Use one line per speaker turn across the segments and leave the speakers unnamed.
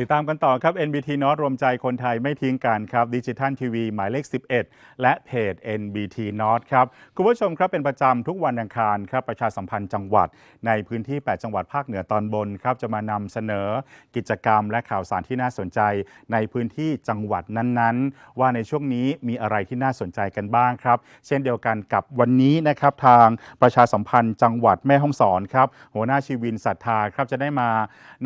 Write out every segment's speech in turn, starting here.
ติดตามกันต่อครับ NBT n o r t รวมใจคนไทยไม่ทิ้งกันครับดิจิทัลทีวีหมายเลข 11 และเพจ NBT n o r t ครับคุณผู้ชมครับเป็นประจำทุกวันอังคารครับประชาสัมพันธ์จังหวัด ในพื้นที่ 8 จังหวัดภาคเหนือตอนบนครับจะมานำเสนอกิจกรรมและข่าวสารที่น่าสนใจ ในพื้นที่จังหวัดนั้นๆ ว่าในช่วงนี้มีอะไรที่น่าสนใจกันบ้างครับเช่นเดียวกันกับวันนี้นะครับทางประชาสัมพันธ์จังหวัดแม่ฮ่องสอนครับหัวหน้าชีวินศรัทธาครับจะได้มา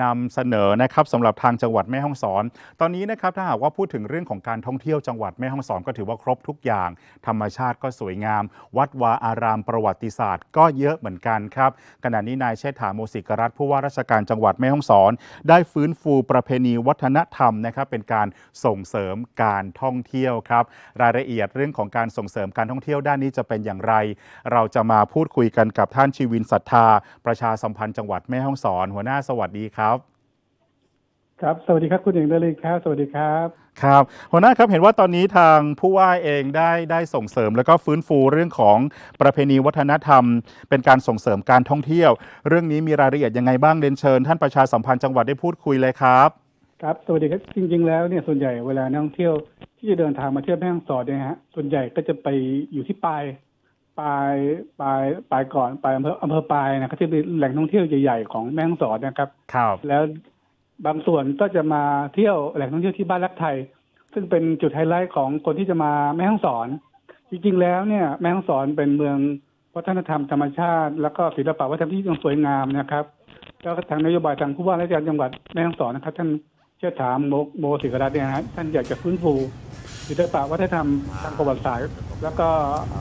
นำเสนอนะครับสำหรับทางจังหวัดแม่ฮ่องสอน ตอนนี้นะครับถ้าหากว่าพูดถึงเรื่องของการท่องเที่ยวจังหวัดแม่ฮ่องสอนก็ถือว่าครบทุกอย่าง ธรรมชาติก็สวยงาม วัดวาอารามประวัติศาสตร์ ก็เยอะเหมือนกันครับขณะนี้นายเชษฐาโมสิกรัตน์ผู้ว่าราชการจังหวัดแม่ฮ่องสอน ได้ฟื้นฟูประเพณีวัฒนธรรมนะครับเป็นการส่งเสริมการท่องเที่ยวครับรายละเอียดเรื่องของการส่งเสริมการท่องเที่ยวด้านนี้จะเป็นอย่างไร เราจะมาพูดคุยกันกับท่านชีวินศรัทธา ประชาสัมพันธ์จังหวัดแม่ฮ่องสอน หัวหน้าสวัสดีครับ
ครับ สวัสดีครับคุณเอกนรินทร์ครับ สวัสดีครับ
ครับ หัวหน้าครับ เห็นว่าตอนนี้ทางผู้ว่าเองได้ได้ส่งเสริม แล้วก็ฟื้นฟูเรื่องของประเพณีวัฒนธรรม เป็นการส่งเสริมการท่องเที่ยว เรื่องนี้มีรายละเอียดยังไงบ้างเรียนเชิญ ท่านประชาสัมพันธ์จังหวัดได้พูดคุยเลยครับ
ครับ สวัสดีครับ จริง ๆ แล้วเนี่ยส่วนใหญ่เวลานักท่องเที่ยวที่จะเดินทางมาเที่ยวแม่ฮ่องสอนเนี่ยฮะ ส่วนใหญ่ก็จะไปอยู่ที่ปลายปลายปลายปลายก่อนปลายอำเภออำเภอปลายนะครับที่เป็นแหล่งท่องเที่ยวใหญ่ๆของแม่ฮ่องสอนนะครับ
ครับ
แล้ว บางส่วนก็จะมาเที่ยวแหล่งท่องเที่ยวที่บ้านรักไทย ซึ่งเป็นจุดไฮไลท์ของคนที่จะมาแม่ฮ่องสอน จริงๆ แล้วเนี่ยแม่ฮ่องสอนเป็นเมืองวัฒนธรรมธรรมชาติ แล้วก็ศิลปะวัฒนธรรมที่ยังสวยงามนะครับแล้วก็ทางนโยบายทางผู้ว่าราชการจังหวัดแม่ฮ่องสอนนะครับ ท่านเชื่อถามโมโมศิกรัตน์เนี่ยนะฮะท่านอยากจะฟื้นฟูศิลปะวัฒนธรรมทางประวัติศาสตร์แล้วก็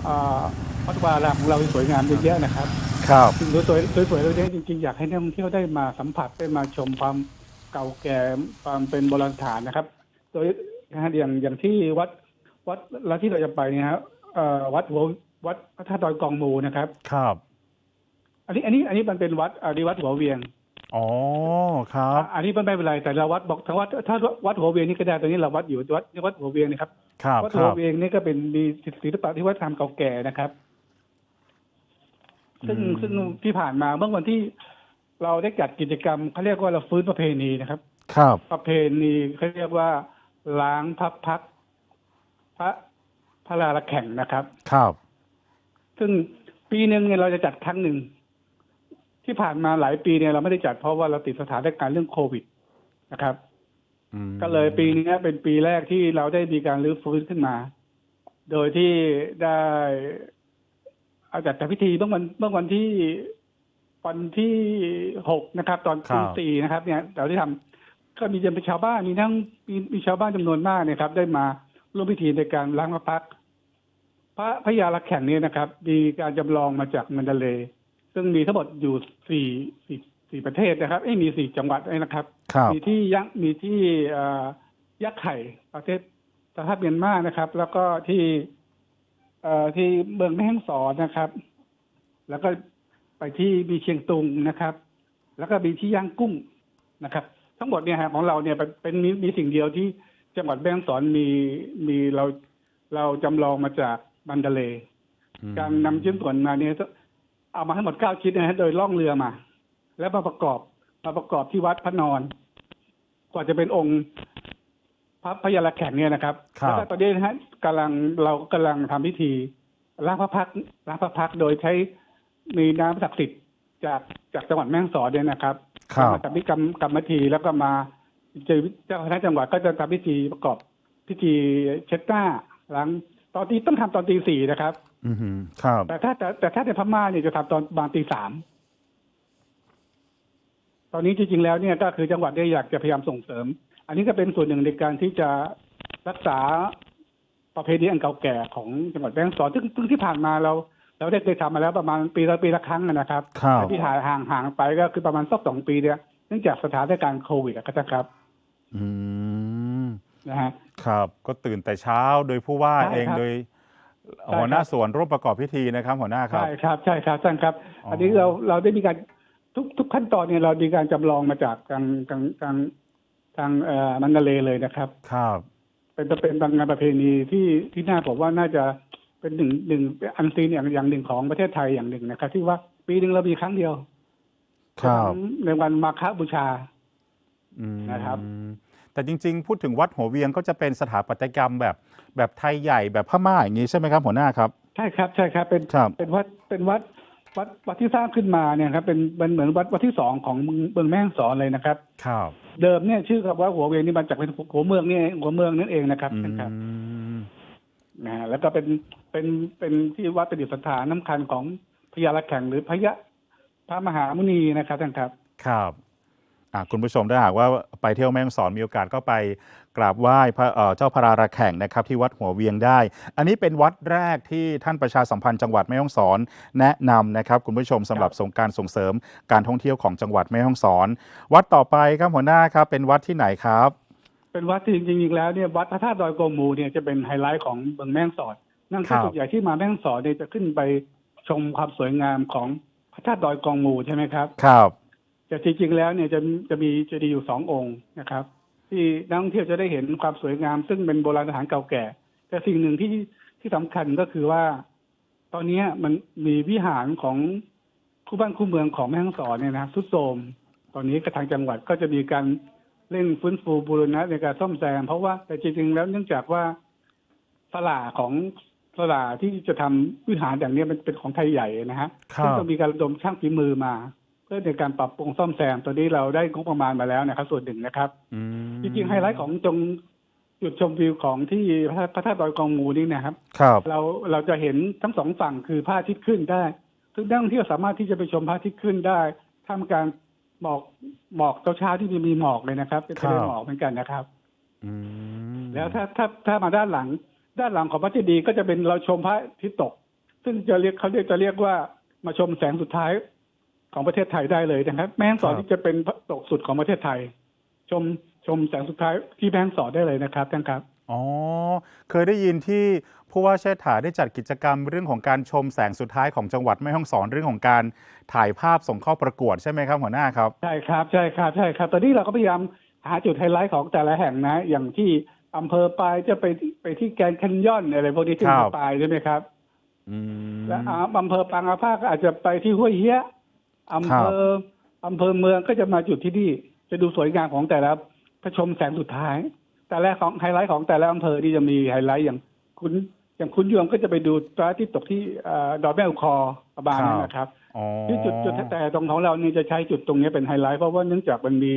อ่าวัดวาอารามของเราที่สวยงามเยอะแยะนะครับ
ครับ
สิ่งสวยๆสวยๆเราเนี่ยจริงๆอยากให้นักท่องเที่ยวได้มาสัมผัสได้มาชมความ เก่าแก่ความเป็นโบราณสถานนะครับ โดยนะฮะอย่างอย่างที่วัดวัดแล้วที่เราจะไปเนี่ยครับเอ่อวัดหัววัดพระธาตุดอยกองมูนะครับ
ครับ
อันนี้อันนี้อันนี้มันเป็นวัดอันนี้วัดหัวเวียง
อ๋อครับ
อันนี้มันไม่เป็นไรแต่เราวัดบอกถ้าวัดถ้าวัดหัวเวียงนี่ก็ได้ตอนนี้เราวัดอยู่วัดวัดหัวเวียงนะครับ
ครับ
วัด
ค
หัว
รับ
เวียงนี่ก็เป็นมีศิลปะที่วัฒนธรรมเก่าแก่นะครับ ซึ่ง
อืม
ซึ่งที่ผ่านมาเมื่อวันที่ เราได้จัดกิจกรรมเขาเรียกว่าเราฟื้นประเพณีนะครับ
ครับ
ประเพณีเขาเรียกว่าล้างพักพักพระพระลาละแข่งนะครับ
ครับ
ซึ่งปีหนึ่งเนี่ยเราจะจัดครั้งหนึ่ง ที่ผ่านมาหลายปีเนี่ยเราไม่ได้จัดเพราะว่าเราติดสถานการณ์เรื่องโควิดนะครับ
อืม
ก็เลยปีนี้เป็นปีแรกที่เราได้มีการรื้อฟื้นขึ้นมา โดยที่ได้อาจัดพิธีเมื่อวันเมื่อวันที่ วันที่หกนะครับ ตอนตีสี่นะครับ เนี่ยเราได้ทำก็มีจำเป็นชาวบ้านมีทั้งมีมีชาวบ้านจำนวนมากเนี่ยครับ ได้มาร่วมพิธีในการล้างพระพักตร์พระพระยาลักแข่งนี้นะครับ มีการจำลองมาจากมันดาเลย์ซึ่งมีทั้งหมดอยู่สี่สี่สี่ประเทศนะครับเอ้ยมีสี่จังหวัดนะครับ
ครับ
มีที่ยักษ์มีที่เอ่อยักษ์ไข่ประเทศสหภาพเมียนมานะครับ แล้วก็ที่ เอ่อที่เมืองแม่ฮ่องสอนนะครับ แล้วก็ ไปที่มีเชียงตุงนะครับ แล้วก็มีที่ย่างกุ้งนะครับ ทั้งหมดเนี่ยฮะของเราเนี่ยเป็นเป็นมีมีสิ่งเดียวที่จังหวัดแม่ฮ่องสอนมีมีเราเราจำลองมาจากบันดาเลย์
อืม
การนำชิ้นส่วนมาเนี่ยเอามาให้หมดเก้าชิ้นนะฮะโดยล่องเรือมา แล้วมาประกอบมาประกอบที่วัดพระนอนกว่าจะเป็นองค์พระพยาละแข่งเนี่ยนะครับ
ครับ
แล้วก็ตอนนี้นะฮะกำลังเรากำลังทำพิธีล้างพระพักตร์ล้างพระพักตร์โดยใช้ มีน้ำศักดิ์สิทธิ์จากจากจังหวัดแม่ฮ่องสอนเนี่ยนะครับ
ครับ
มาทำพิธีกรรมกรรมพิธีแล้วก็มาเจอเจ้าคณะจังหวัดก็จะทำพิธีประกอบพิธีเช็ดหน้าล้างตอนที่ต้องทำตอนตีสี่นะครับ
อืมฮึครับ
แต่ถ้าแต่แต่ถ้าในพม่าเนี่ยจะทำตอนประมาณตีสามตอนนี้จริงๆแล้วเนี่ยก็คือจังหวัดเนี่ยอยากจะพยายามส่งเสริม อันนี้ก็เป็นส่วนหนึ่งในการที่จะรักษาประเพณีอันเก่าแก่ของจังหวัดแม่ฮ่องสอนซึ่งซึ่งที่ผ่านมาเรา เราได้เคยทำมาแล้วประมาณปีละปีละครั้งนะครับ
ครับ
แต่ที่ห่างห่างห่างไปก็คือประมาณสักสองปีเนี่ยเนื่องจากสถานการณ์โควิดอะครับ
อืม
นะฮะ
ครับ ก็ตื่นแต่เช้าโดยผู้ว่า
ใช่
เอง
ครับ
โดย
ใช่
หัวหน้า
ครับ
ส่วนร่วมประกอบพิธีนะครับ หัวหน้าครับ
ใช่ครับใช่ครับท่านครับ
อ๋ออั
อันนี้เราเราได้มีการทุกทุกขั้นตอนเนี่ยเรามีการจำลองมาจากทางทางทางทางเอ่อมันดาเลย์เลยนะครับ
ครับ
เป็นเป็นบางงานประเพณีที่ที่น่าผมว่าน่าจะ เป็นหนึ่งหนึ่งอันซีนอย่างอย่างหนึ่งของประเทศไทยอย่างหนึ่งนะครับ ที่ว่าปีหนึ่งเรามีครั้งเดียว
ครับ
ในวันมาฆบูชา
อืม
นะครับ
แต่จริง ๆ พูดถึงวัดหัวเวียงก็จะเป็นสถาปัตยกรรมแบบแบบไทยใหญ่แบบพม่าอย่างนี้ใช่ไหมครับหัวหน้าครับ
ใช่ครับใช่ครับเป็น
ครับ
เป็นวัดเป็นวัดวัดวัดที่สร้างขึ้นมาเนี่ยครับเป็นเป็นเหมือนวัดวัดที่สองของเมืองเมืองแม่ฮ่องสอนเลยนะครับ
ครับ
เดิมเนี่ยชื่อกับว่าหัวเวียงนี่มาจากเป็นหัวเมืองนี่เองหัวเมืองนั่นเองนะครับ
อื
นะครับ
ม
นะฮะแล้วก็เป็นเป็นเป็นที่วัดประดิษฐานน้ำคันของพญาละแข่งหรือพญะพระมหามุนีนะครับท่านครับ
ครับอะคุณผู้ชมถ้าหากว่าไปเที่ยวแม่ฮ่องสอนมีโอกาสก็ไปกราบไหว้พระเอ่อเจ้าพระราระแข่งนะครับที่วัดหัวเวียงได้ อันนี้เป็นวัดแรกที่ท่านประชาสัมพันธ์จังหวัดแม่ฮ่องสอน แนะนำนะครับคุณผู้ชมสำหรับส่งการส่งเสริมการท่องเที่ยวของจังหวัดแม่ฮ่องสอน วัดต่อไปครับหัวหน้าครับเป็นวัดที่ไหนครับ
เป็นวัดที่จริงๆแล้วเนี่ยวัดพระธาตุดอยโกมูเนี่ยจะเป็นไฮไลท์ของเมืองแม่ฮ่องสอนนั่น
ครั
คือบส่วนใหญ่ที่มาแม่ฮ่องสอนเนี่ยจะขึ้นไปชมความสวยงามของพระธาตุดอยกองมูใช่ไหมครับ
ครับ
แต่จริงๆแล้วเนี่ยจะจะมีเจดีย์อยู่สององค์นะครับ ที่นักท่องเที่ยวจะได้เห็นความสวยงาม ซึ่งเป็นโบราณสถานเก่าแก่ แต่สิ่งหนึ่งที่ที่สำคัญก็คือว่า ตอนเนี้ยมันมีวิหารของคู่บ้านคู่เมืองของแม่ฮ่องสอนเนี่ยนะสุดโทรมตอนนี้กระทางจังหวัดก็จะมีการ เร่งฟื้นฟูบูรณะในการซ่อมแซมเพราะว่าแต่จริงๆแล้วเนื่องจากว่าสลาของสลาที่จะทำวิหารอย่างเนี้ยมันเป็นของไทยใหญ่นะฮะ
ครั
ซึ่ง
บ
จะมีการระดมช่างฝีมือมา เพื่อในการปรับปรุงซ่อมแซมตัวนี้เราได้งบประมาณมาแล้วนะครับ ส่วนหนึ่งนะครับ
อืม
จริงๆไฮไลท์ของตรงจุดชมวิวของที่พระพระธาตุดอยกองมูนี่นะครับ
ครับ
เราเราจะเห็นทั้งสองฝั่งคือพระอาทิตย์ขึ้นได้ซึ่งนักท่องเที่ยวสามารถที่จะไปชมพระอาทิตย์ขึ้นได้ท่ามกลาง หมอกหมอกเช้าๆที่มีหมอกเลยนะครับเป็นทะเลหมอกเหมือนกันนะครับ
อืม
แล้วถ้าถ้าถ้ามาด้านหลัง ด้านหลังของพระเจดีย์ก็จะเป็นเราชมพระอาทิตย์ตก ซึ่งจะเรียกเขาเรียกจะเรียกว่ามาชมแสงสุดท้ายของประเทศไทยได้เลยนะครับ แม่ฮ่องสอนที่จะเป็นพระตกสุดของประเทศไทย ชมชมแสงสุดท้ายที่แม่ฮ่องสอนได้เลยนะครับท่านครับ
อ๋อเคยได้ยินที่ ผู้ว่าเชษฐาได้จัดกิจกรรมเรื่องของการชมแสงสุดท้ายของจังหวัดแม่ฮ่องสอนเรื่องของการถ่ายภาพส่งเข้าประกวดใช่ไหมครับหัวหน้าครับ
ใช่ครับใช่ครับใช่ครับตอนนี้เราก็พยายามหาจุดไฮไลท์ของแต่ละแห่งนะ อย่างที่อำเภอปลายจะไปที่ไปที่แกรนด์แคนยอนอะไรพวกนี้ที่
ครั
อำเภ
บ
อปลายใช่ไหมครับ
อืม
และอ่าอำเภอปางอาภาก็อาจจะไปที่ห้วยเฮี้ยอำเภออำเภอเมืองก็จะมาจุดที่นี่จะดูสวยงามของแต่ละพระชมแสงสุดท้าย แต่ละของไฮไลท์ของแต่ละอำเภอที่จะมีไฮไลท์อย่างคุณ อย่างคุณยวงก็จะไปดูพระอาทิตย์ตกที่เอ่อดอยแม่อุคอประมาณนั้นนะครับ
อ๋อ
ที่จุดจุดแต่ตรงของเรานี่จะใช้จุดตรงนี้เป็นไฮไลท์เพราะว่าเนื่องจากมันมี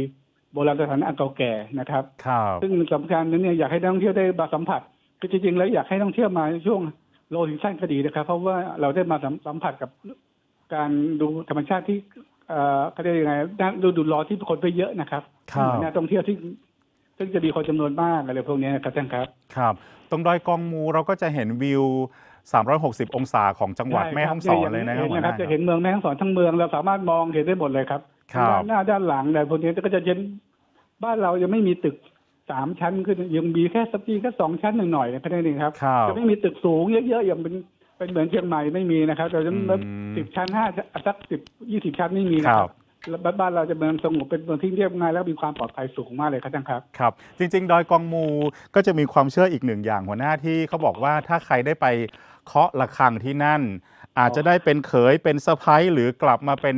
โบราณสถานอันเก่าแก่นะครับ
ครับ
ซึ่งสำคัญนั้นเนี่ยอยากให้นักท่องเที่ยวได้มาสัมผัสคือจริงๆแล้วอยากให้นักท่องเที่ยวมาในช่วงโลซีซั่นก็ดีนะครับ เพราะว่าเราได้มาสัมสัมผัสกับการดูธรรมชาติที่เอ่อเขาเรียกยังไงด้านฤดูร้อนที่คนไปเยอะนะครับ
ครับ
นักท่องเที่ยวที่ ซึ่งจะมีคนจำนวนมากอะไรพวกนี้นะครับท่านครับ
ครับ ตรงดอยกองมูเราก็จะเห็นวิว 360 องศาของจังหวัด
ใช่
แม่ฮ่องสอนเลยนะครับหัวห
นะค
น้า
รับจะเห็นเมืองแม่ฮ่องสอนทั้งเมืองเราสามารถมองเห็นได้หมดเลยครับ
ครับ
ด้านหน้าด้านหลังแต่พวกนี้ก็จะเห็นบ้านเรายังไม่มีตึกสามชั้นคือยังมีแค่สักทีแค่สองชั้นหน่อยๆนะแค่นั้นเองครับ
ครับ
จะไม่มีตึกสูงเยอะๆอย่างเป็นเป็นเหมือนเชียงใหม่ไม่มีนะครับเราจะ
อืม
สิบชั้นห้าสักสิบยี่สิบชั้นไม่มีนะ
ค
ค
รั
รับบแล้ว บ้านเราจะเมืองสงบเป็นเมืองที่เรียบง่าย แล้วมีความปลอดภัยสูงมากเลยครับท่านครับ
ครับ จริง ๆ ดอยกองมูก็จะมีความเชื่ออีกหนึ่งอย่างหัวหน้าที่เขาบอกว่าถ้าใครได้ไปเคาะระฆังที่นั่น อาจจะได้เป็นเขยเป็นสะพ้ยหรือกลับมาเป็น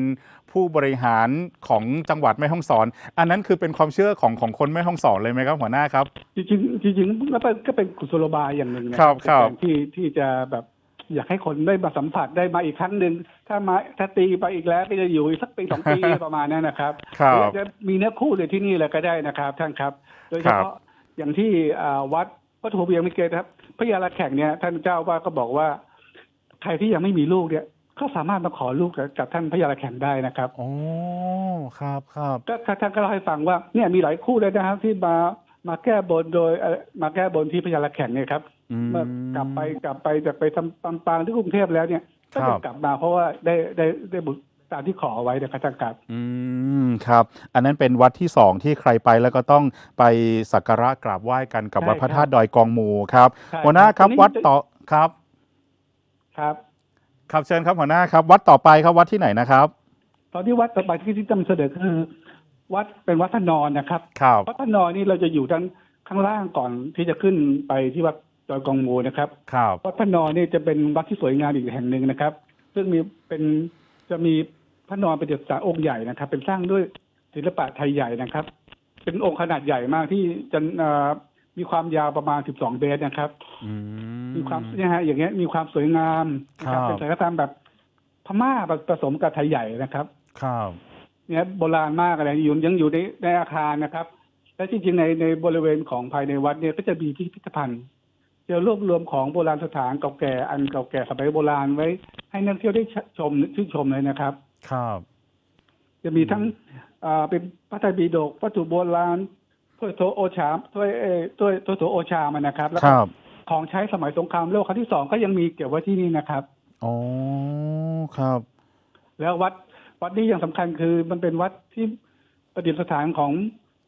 ผู้บริหารของจังหวัดแม่ฮ่องสอน อันนั้นคือเป็นความเชื่อของของคนแม่ฮ่องสอนเลยไหมครับหัวหน้าครับ
จริงๆจริงๆแล้วก็เป็นกุศโลบายอย่างหนึ่งนะครับ
ครับ
ในการที่ที่จะแบบ อยากให้คนได้มาสัมผัสได้มาอีกครั้งหนึ่งถ้ามาถ้าตีไปอีกแล้วก็จะอยู่อีกสักปีสองปีประมาณนั้นนะครับ
ครับ
หรือจะมีเนื้อคู่เลยที่นี่เลยก็ได้นะครับ ท่านครับ โดยเฉพาะอย่างที่อ่าวัดวัดหัวเวียงมิเกตครับพระยาละแข่งเนี่ยท่านเจ้าว่าก็บอกว่า ใครที่ยังไม่มีลูกเนี่ยก็สามารถมาขอลูกจากท่านพระยาละแข่งได้นะครับ
โอ้ครับครับ
ก็ท่านก็เล่าให้ฟังว่าเนี่ยมีหลายคู่เลยนะครับที่มามาแก้บนโดยเอ่อมาแก้บนที่พญาละแข่งเนี่ยครับ
อืม
เมื่อกลับไปกลับไปจากไปทำปำปางที่กรุงเทพแล้วเนี่ยก็
ครั
จะ
บ
กลับมาเพราะว่าได้ได้ได้บุญตามที่ขอเอาไว้นะครับท่านครับ
อืมครับ อันนั้นเป็นวัดที่สองที่ใครไปแล้วก็ต้องไปสักการะกราบไหว้กันกับ
ใช่
วัดพระ
ครับ
ธาตุดอยกองมูครับ
ใช่
หัวหน้าครับ
ตรงนี้
วัด
จะ
ต่อครับ
ครับ
ครับเชิญครับหัวหน้าครับ วัดต่อไปครับวัดที่ไหนนะครับ
ตอนที่วัดต่อไปที่ที่จำเสนอคือ วัดเป็นวัดพระนอนนะครับ
ครับ
วัดพระนอนนี่เราจะอยู่ด้านข้างล่างก่อนที่จะขึ้นไปที่วัด ดอยกองมูนะครับ
ครับ
วัดพระนอนนี่จะเป็นวัดที่สวยงามอีกแห่งหนึ่งนะครับ ซึ่งมีเป็นจะมีพระนอนเป็นเดชสาองค์ใหญ่นะครับ เป็นสร้างด้วยศิลปะไทยใหญ่นะครับ เป็นองค์ขนาดใหญ่มากที่จะเอ่อมีความยาวประมาณ 12 เมตรนะครับ
อื
มีความเนี่ยฮะอย่างเงี้ยมีความสวยงามนะครั
ครับ
บเป็นศิลปกรรมแบบพม่าผสมกับไทยใหญ่นะครับ
ครับ
เนี่ยโบราณมากอะไรอยู่ยังอยู่ในในอาคารนะครับ และจริงๆในในบริเวณของภายในวัดเนี่ยก็จะมีพิพิธภัณฑ์ จะรวบรวมของโบราณสถานเก่าแก่อันเก่าแก่สมัยโบราณไว้ ให้นักเที่ยวได้ชมชื่นชมเลยนะครับ
ครับ
จะมีทั้งอ่าเป็นพระไตรปิฎกวัตถุโบราณถ้วยโถโอชามถ้วยเอ่อถ้วยถ้วยโถโอชามันนะครับ แล้ว
ค
ก็
รับ
ของใช้สมัยสงครามโลกครั้งที่สองก็ยังมีเก็บไว้ที่นี่นะครับ
อ๋อครับ
แล้ววัดวัดนี้อย่างสำคัญคือมันเป็นวัดที่ประดิษฐานของ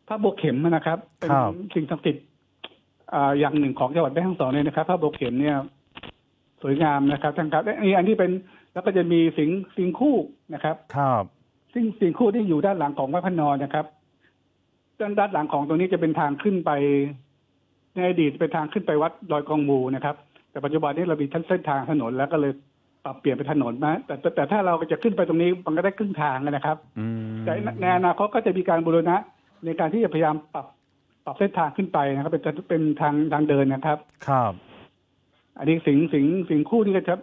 พระโบวเข็มนะครับ เป็น
ครับ
สิ่งศักดิ์สิทธิ์ อ่าอย่างหนึ่งของจังหวัดแม่ฮ่องสอนเลยนะครับพระโบวเข็มเนี่ย สวยงามนะครับท่านครับและอันนี้อันนี้เป็นแล้วก็จะมีสิงสิงคู่นะครับ
ครับ
ซึ่งสิงคู่ที่อยู่ด้านหลังของวัดพระนอนนะครับ ด้านด้านหลังของตรงนี้จะเป็นทางขึ้นไป ในอดีตเป็นทางขึ้นไปวัดดอยกองมูนะครับ แต่ปัจจุบันนี้เรามีทั้งเส้นทางถนนแล้วก็เลยปรับเปลี่ยนเป็นถนนมาแต่แต่แต่ถ้าเราจะขึ้นไปตรงนี้มันก็ได้ครึ่งทางนะครับ
อืม
แต่ในในอนาคตก็จะมีการบูรณะในการที่จะพยายามปรับ ปรับเส้นทางขึ้นไปนะครับ เป็นเป็นทางทางเดินนะครับ
ครับ
อันนี้สิงสิงสิงคู่นี่ก็จะ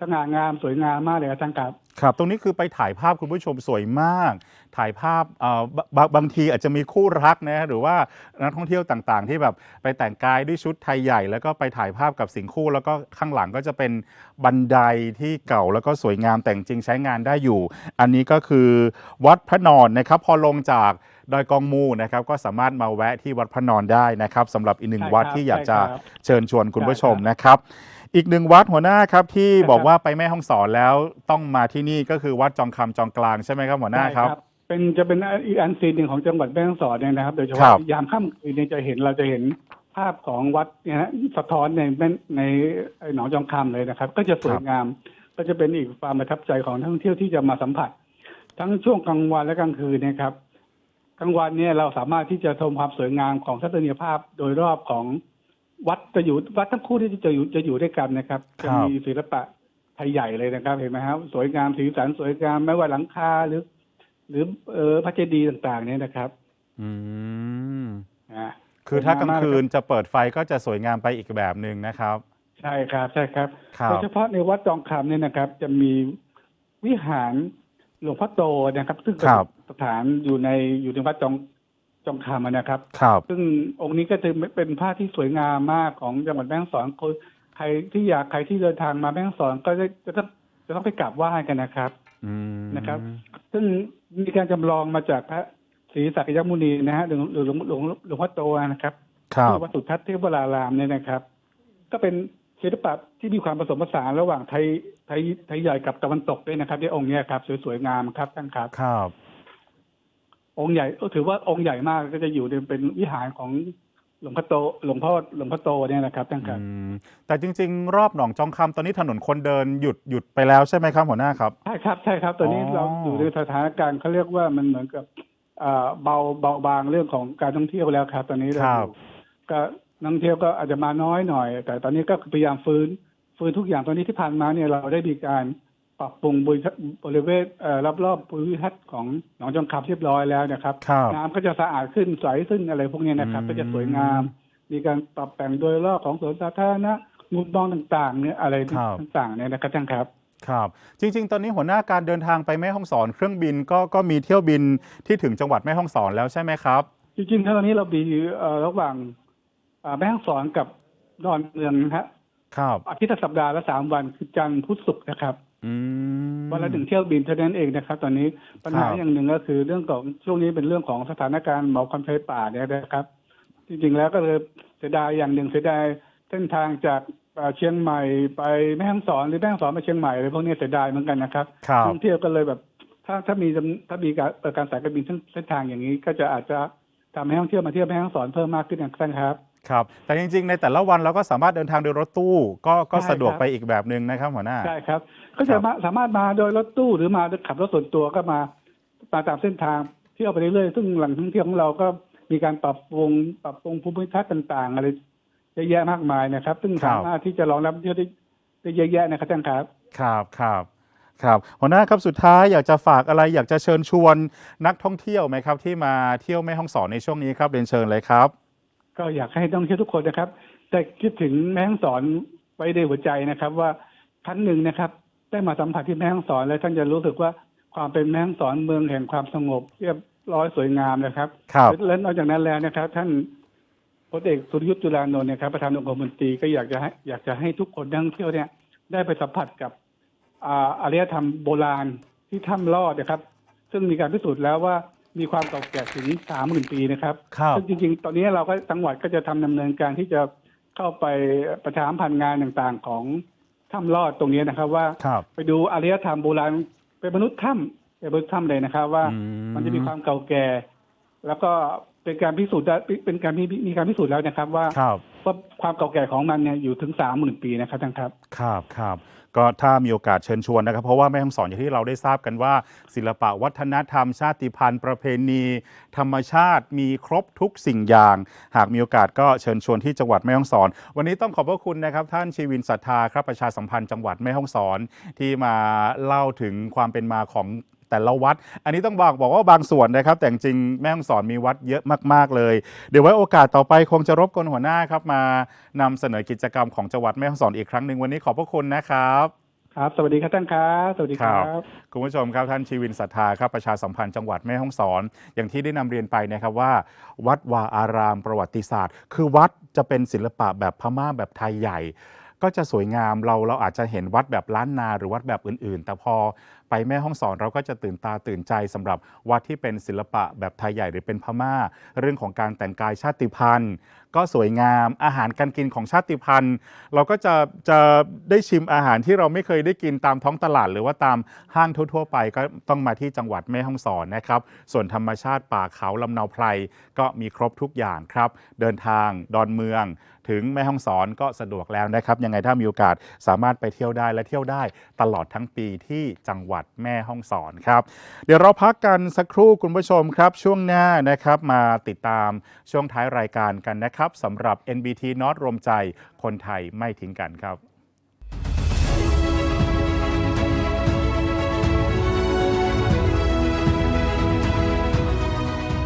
สง่างามสวยงามมากเลยครับท่านครับ
ครับ ตรงนี้คือไปถ่ายภาพคุณผู้ชมสวยมาก ถ่ายภาพเอ่อบางบางทีอาจจะมีคู่รักนะหรือว่านักท่องเที่ยวต่างๆ ที่แบบไปแต่งกายด้วยชุดไทยใหญ่ แล้วก็ไปถ่ายภาพกับสิ่งคู่ แล้วก็ข้างหลังก็จะเป็นบันไดที่เก่าแล้วก็สวยงามแต่จริงๆใช้งานได้อยู่ อันนี้ก็คือวัดพระนอนนะครับ พอลงจาก ดอยกองมูนะครับก็สามารถมาแวะที่วัดพระนอนได้นะครับสำหรับอีกหนึ่ง
ใช่
วัด
ครับ
ที่อยากจะ
ใช่ครับ
เชิญชวนคุณผู้ชม
ใช่ครับ
นะครับ อีกหนึ่งวัดหัวหน้าครับที่
ใช่ครับ
บอกว่าไปแม่ห้องสอนแล้วต้องมาที่นี่ก็คือวัดจองคำจองกลางใช่ไหมครับหัวหน้าครับ
ได้เป็นจะเป็นอีกอันซีนหนึ่งของจังหวัดแม่ฮ่องสอนเนี่ยนะครับ โดยเฉ
ครั
พาะ
บ
ยามค่ำคืนเนี่ยจะเห็นเราจะเห็นภาพของวัดเนี่ยฮะสะท้อนในแม่นในไอ้หนองจองคำเลยนะครับ ก็จะสวยงาม ก็จะเป็นอีกความประทับใจของนักท่องเที่ยวที่จะมาสัมผัส ทั้งช่วงกลางวันและกลางคืนเนะครับ กลางวันเนี่ยเราสามารถที่จะชมความสวยงามของทัศนียภาพโดยรอบของวัดจะอยู่วัดทั้งคู่ที่จะอยู่จะอยู่ด้วยกันนะครับ
ครั
จะ
บ
มีศิลปะไทยใหญ่เลยนะครับ เห็นไหมครับสวยงามสีสันสวยงามไม่ว่าหลังคาหรือ หรือเออพระเจดีย์ต่างๆ เนี่ยนะครับ
อืม
อ่า
คือถ้ากลาง
สวยงามมาก
คืนจะเปิดไฟก็จะสวยงามไปอีกแบบหนึ่งนะครับ
ใช่ครับใช่ครับ
ครั
โด
บ
ยเฉพาะในวัดจองคำเนี่ยนะครับ จะมีวิหาร หลวงพ่อโตนะครับ ซึ่งเป็น
ครับ
สถานอยู่ในอยู่ในวัดจองจองคำนะครับ
ครับ
ซึ่งองค์นี้ก็จะเป็นภาพที่สวยงามมากของจังหวัดแม่ฮ่องสอนคนใครที่อยากใครที่เดินทางมาแม่ฮ่องสอนก็จะจะต้องจะต้องไปกราบไหว้กันนะครับ
อืม
นะครับ ซึ่งมีการจำลองมาจากพระศรีสักยมุนีนะฮะหรือหรือหลวงหลวงหลวงพ่อโตนะครับ
ครับ
ที่วัดสุทัศน์เทพวรารามเนี่ยนะครับ ก็เป็น ศิลปะที่มีความผสมผสานระหว่างไทยไทยไทยใหญ่กับตะวันตกด้วยนะครับที่องค์เนี้ยครับสวยๆงามครับท่านครับ
ครับ
องค์ใหญ่ก็ถือว่าองค์ใหญ่มากก็จะอยู่ในเป็นวิหารของหลวงพ่อโตหลวงพ่อหลวงพ่อโตเนี่ยนะครับท่านครับ
อืมแต่จริง ๆ รอบหนองจองคำตอนนี้ถนนคนเดินหยุดหยุดไปแล้วใช่ไหมครับหัวหน้าครับ
ใช่ครับใช่ครับ ตอนนี้
อ๋อ
เราอยู่ในสถานการณ์เขาเรียกว่ามันเหมือนกับอ่าเบาเบาบางเรื่องของการท่องเที่ยวแล้วครับ ตอนนี้เรา
ครั
อบยู่ก็ นักท่องเที่ยวก็อาจจะมาน้อยหน่อย แต่ตอนนี้ก็พยายามฟื้น ฟื้นทุกอย่างตอนนี้ที่ผ่านมาเนี่ยเราได้มีการปรับปรุงบริบริเวณเอ่อรอบๆภูมิทัศน์ของหนองจองคำเรียบร้อยแล้วนะครับ
ครับ
น้ำก็จะสะอาดขึ้นใสขึ้นอะไรพวกนี้นะครับ
อืม
ก็จะสวยงาม มีการปรับแต่งโดยรอบของสวนสาธารณะมุมมองต่างๆเนี่ยอะไรต่างๆเนี่ยนะครับท่านครับ
ครับ จริง ๆ ตอนนี้หัวหน้าการเดินทางไปแม่ห้องสอนเครื่องบินก็ก็มีเที่ยวบินที่ถึงจังหวัดแม่ห้องสอนแล้วใช่ไหมครับ
จริงๆถ้าตอนนี้เรามีเอ่อระหว่างเอ่อ แม่ฮ่องสอนกับดอนเมืองนะฮะ
ครับ
อาทิตย์ละสัปดาห์ละสามวันคือจันทร์พุธศุกร์นะครับ
อืม
วันละหนึ่งเที่ยวบินเท่านั้นเองนะครับ ตอนนี้ปัญหา
ครับ
อย่างหนึ่งก็คือเรื่องของช่วงนี้เป็นเรื่องของสถานการณ์เหมาควันไฟป่าเนี่ยนะครับ จริงๆแล้วก็เลยเสียดายอย่างหนึ่งเสียดายเส้นทางจากเอ่อเชียงใหม่ไปแม่ฮ่องสอนหรือแม่ฮ่องสอนไปเชียงใหม่อะไรพวกนี้เสียดายเหมือนกันนะครับ
ครับ
ท่องเที่ยวก็เลยแบบ ถ้าถ้ามีจำถ้ามีการเปิดการสายการบินเส้นเส้นทางอย่างนี้ ก็จะอาจจะทำให้ท่องเที่ยวมาเที่ยวแม่ฮ่องสอนเพิ่มมากขึ้นนะครับ
ครับ แต่จริง ๆ ในแต่ละวันเราก็สามารถเดินทางโดยรถตู้ ก็ก็
ใช่
สะดวก
ครับ
ไปอีกแบบหนึ่งนะครับหัวหน้า
ใช่ครับ ก็จะมาสามารถมาโดยรถตู้หรือมาขับรถส่วนตัวก็มามาตามเส้นทางเที่ยวไปเรื่อยๆ ซึ่งแหล่งท่องเที่ยวของเราก็มีการปรับปรุงปรับปรุงภูมิทัศน์ต่าง ๆ อะไรเยอะแยะมากมายนะครับ ซึ่ง
ครับ
สามารถที่จะรองรับเที่ยวได้ได้เยอะแยะนะครับท่านครับ
ครับครับครับหัวหน้าครับสุดท้ายอยากจะฝากอะไรอยากจะเชิญชวนนักท่องเที่ยวไหมครับ ที่มาเที่ยวแม่ห้องสอนในช่วงนี้ครับเรียนเชิญเลยครับ
ก็อยากให้ต้องเที่ยวทุกคนนะครับแต่คิดถึงแม่ฮ่องสอนไว้ในหัวใจนะครับ ว่าครั้งหนึ่งนะครับ ได้มาสัมผัสที่แม่ฮ่องสอนแล้วท่านจะรู้สึกว่าความเป็นแม่ฮ่องสอนเมืองแห่งความสงบ เรียบร้อยสวยงามนะครับ
ครับ
และนอกจากนั้นแล้วนะครับ ท่านพลเอกสุรยุทธ์จุลานนท์นะครับประธานองค์กรมนตรีก็อยากจะให้อยากจะให้ทุกคนนักท่องเที่ยวเนี่ย ได้ไปสัมผัสกับอ่าอารยธรรมโบราณที่ถ้ำลอดนะครับ ซึ่งมีการพิสูจน์แล้วว่า มีความเก่าแก่ถึงสามหมื่นปีนะครับ
ครับ
ซึ่งจริงๆ ตอนนี้เราก็จังหวัดก็จะทำดำเนินการที่จะเข้าไปประชาสัมพันธ์งานต่างๆ ของถ้ำลอดตรงนี้นะครับ ว่า
ครับ
ไปดูอารยธรรมโบราณเป็นมนุษย์ถ้ำเป็นมนุษย์ถ้ำเลยนะครับ ว่า
อืม
มันจะมีความเก่าแก่ แล้วก็เป็นการพิสูจน์ได้เป็นการมีมีการพิสูจน์แล้วนะครับว่า
ครับ
ว่าความเก่าแก่ของมันเนี่ยอยู่ถึงสามหมื่นปีนะครับท่านครับ
ครับครับก็ถ้ามีโอกาสเชิญชวนนะครับ เพราะว่าแม่ฮ่องสอนอย่างที่เราได้ทราบกันว่า ศิลปะวัฒนธรรม ชาติพันธุ์ ประเพณี ธรรมชาติมีครบทุกสิ่งอย่าง หากมีโอกาสก็เชิญชวนที่จังหวัดแม่ฮ่องสอน วันนี้ต้องขอบพระคุณนะครับ ท่านชีวินศรัทธาครับประชาสัมพันธ์จังหวัดแม่ฮ่องสอนที่มาเล่าถึงความเป็นมาของ แต่ละวัด อันนี้ต้องบอกบอกว่าบางส่วนนะครับ แต่จริงๆแม่ฮ่องสอนมีวัดเยอะมากๆเลย เดี๋ยวไว้โอกาสต่อไปคงจะรบกวนหัวหน้าครับมานำเสนอกิจกรรมของจังหวัดแม่ฮ่องสอนอีกครั้งหนึ่งวันนี้ขอบพระคุณนะครับ
ครับ สวัสดีครับท่านครับ สวัสดีครั
ครับบคุณผู้ชมครับท่านชีวินศรัทธาครับประชาสัมพันธ์จังหวัดแม่ฮ่องสอน อย่างที่ได้นำเรียนไปนะครับว่า วัดวาอารามประวัติศาสตร์ คือวัดจะเป็นศิลปะแบบพม่าแบบไทยใหญ่ ก็จะสวยงามเราเราอาจจะเห็นวัดแบบล้านนาหรือวัดแบบอื่น ๆ แต่พอ ไปแม่ห้องสอนเราก็จะตื่นตาตื่นใจสำหรับวัดที่เป็นศิลปะแบบไทยใหญ่หรือเป็นพม่า เรื่องของการแต่งกายชาติพันธุ์ ก็สวยงามอาหารการกินของชาติพันธุ์ เราก็จะจะได้ชิมอาหารที่เราไม่เคยได้กินตามท้องตลาด หรือว่าตามห้างทั่วๆไปก็ต้องมาที่จังหวัดแม่ฮ่องสอนนะครับ ส่วนธรรมชาติป่าเขาลำเนาไพรก็มีครบทุกอย่างครับ เดินทางดอนเมืองถึงแม่ฮ่องสอนก็สะดวกแล้วนะครับ ยังไงถ้ามีโอกาสสามารถไปเที่ยวได้และเที่ยวได้ตลอดทั้งปีที่จังหวัดวัดแม่ฮ่องสอนครับ เดี๋ยวเราพักกันสักครู่คุณผู้ชมครับช่วงหน้านะครับมาติดตามช่วงท้ายรายการกันนะครับสำหรับ NBT น็อตรวมใจคนไทยไม่ทิ้งกันครับ